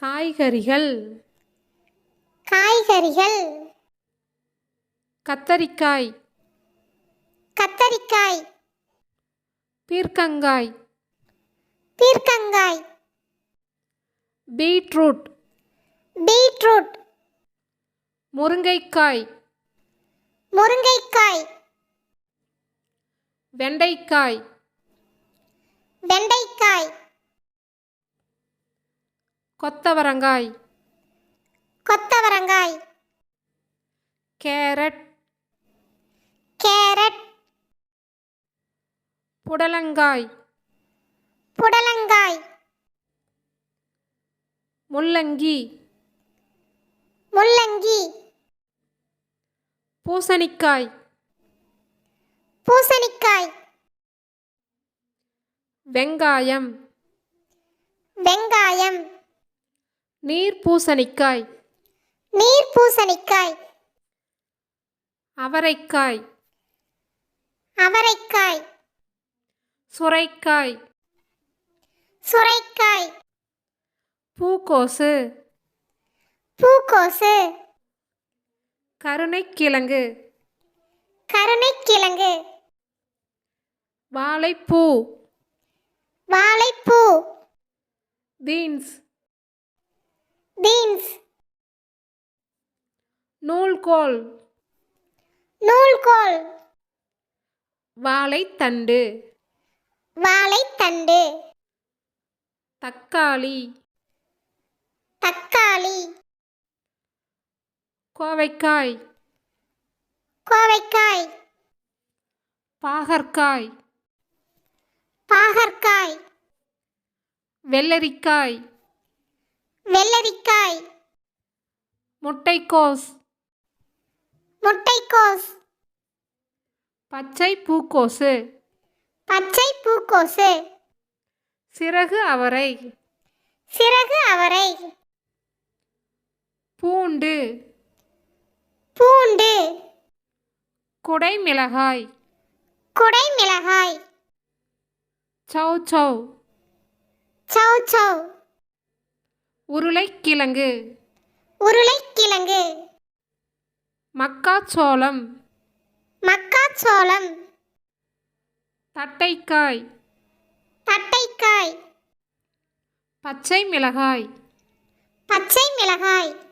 காய்கறிகள். காய்கறிகள். கத்தரிக்காய். கத்தரிக்காய். பீர்க்கங்காய். பீர்க்கங்காய். பீட்ரூட். பீட்ரூட். முருங்கைக்காய். முருங்கைக்காய். வெண்டைக்காய். வெண்டைக்காய். கொத்தவரங்காய். கொத்தவரங்காய். கேரட். கேரட். புடலங்காய். புடலங்காய். முள்ளங்கி. முள்ளங்கி. பூசணிக்காய். பூசணிக்காய். வெங்காயம். வெங்காயம். நீர் பூசணிக்காய் நீர் பூசணிக்காய் அவரைக்காய். அவரைக்காய். சுரைக்காய். சுரைக்காய். பூக்கோசு. பூக்கோசு. கருணைக்கிழங்கு. கருணைக்கிழங்கு. வாழைப்பூ. வாழைப்பூ. பீன்ஸ். பீன்ஸ். நூல்கோல். நூல்கோல். வாழைத்தண்டு. வாழைத்தண்டு. தக்காளி. தக்காளி. கோவைக்காய். கோவைக்காய். பாகற்காய். பாகற்காய். வெள்ளரிக்காய். வெள்ளரிக்காய் முட்டைக்கோஸ். முட்டைக்கோஸ். பச்சை பூக்கோசு. பச்சை பூக்கோசு. சிறகு அவரை. சிறகு அவரை. பூண்டு. பூண்டு. குடைமிளகாய். குடைமிளகாய். சௌ சௌ. சௌ சௌ. உருளைக்கிழங்கு. உருளைக்கிழங்கு. மக்காச்சோளம். மக்காச்சோளம். தட்டைக்காய். தட்டைக்காய். பச்சை மிளகாய். பச்சை மிளகாய்.